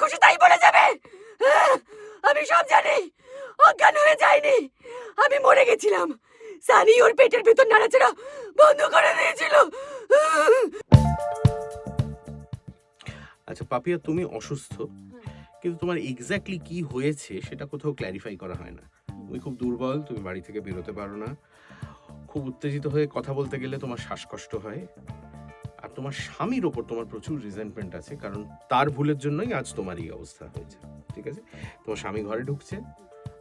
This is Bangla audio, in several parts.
খুশি তাই বলে যাবে? আমি সব জানি। অজ্ঞান হয়ে যায়নি আমি মরে গেছিলাম। সানি ওর পেটের ভেতর নাড়াচাড়া বন্ধ করে দিয়েছিল। আচ্ছা পাপিয়া, তুমি অসুস্থ। কিন্তু তোমার এক্স্যাক্টলি কি হয়েছে সেটা কোথাও ক্ল্যারিফাই করা হয় না। তুমি খুব দুর্বল, তুমি বাড়ি থেকে বেরোতে পারো না। খুব উত্তেজিত হয়ে কথা বলতে গেলে তোমার শ্বাসকষ্ট হয়। আর তোমার স্বামীর ওপর তোমার প্রচুর রিজেন্টমেন্ট আছে, কারণ তার ভুলের জন্যই আজ তোমার এই অবস্থা হয়েছে, ঠিক আছে? তোমার স্বামী ঘরে ঢুকছে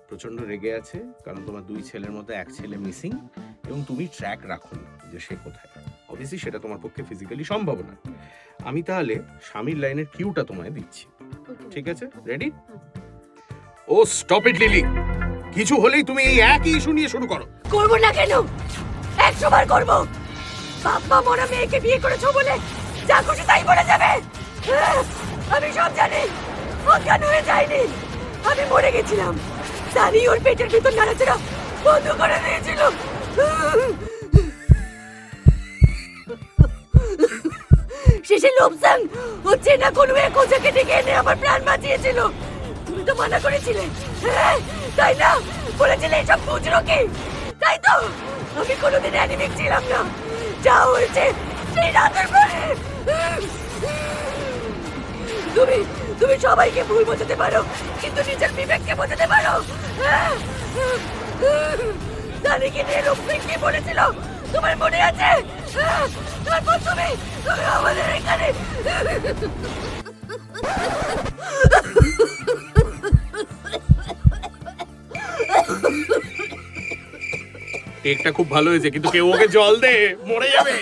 প্রচণ্ড রেগে আছে, কারণ তোমার দুই ছেলের মধ্যে এক ছেলে মিসিং এবং তুমি ট্র্যাক রাখো যে সে কোথায়। অবভিয়াসলি সেটা তোমার পক্ষে ফিজিক্যালি সম্ভব না। আমি তাহলে স্বামীর লাইনের কিউটা তোমায় দিচ্ছি, ঠিক আছে? রেডি ও স্টপ ইট লিলি কিছু হলেই তুমি এই একই ইস্যু নিয়ে শুরু করো। করব না কেন? একশো বার করব। বাপ মা মেয়েকে বিয়ে করেছ বলে? যা খুশি তাই বলে যাবে। আহ, আমি সব জানি। অজ্ঞান হয়ে যায়নি আমি মরে গেছিলাম। সানি ওর পেটের ভেতর নাড়াচাড়া বন্ধ করে দিয়েছিল। শেষে লোকসান হচ্ছে না কোনো এক কোচাকে ডেকে এনে আমার প্রাণ বাঁচিয়েছিল। তুমি তো মানা করেছিলে। হ্যাঁ, তাই না? বলেছিলে এসব বুঝলো কি? তাই তো? আমি কোনোদিন অ্যানিমিক ছিলাম না। যা হয়েছে সেই রাতের পরে। তুমি তুমি সবাইকে ভুল বোঝাতে পারো, কিন্তু নিজের বিবেককে বোঝাতে পারো। দানিকে নিয়ে রূপসিং কি বলেছিল তোমার মনে আছে? তারপর তুমি তুমি আমাদের এখানে টেকটা খুব ভালো হয়েছে কিন্তু কেউ ওকে জল দে মরে যাবে।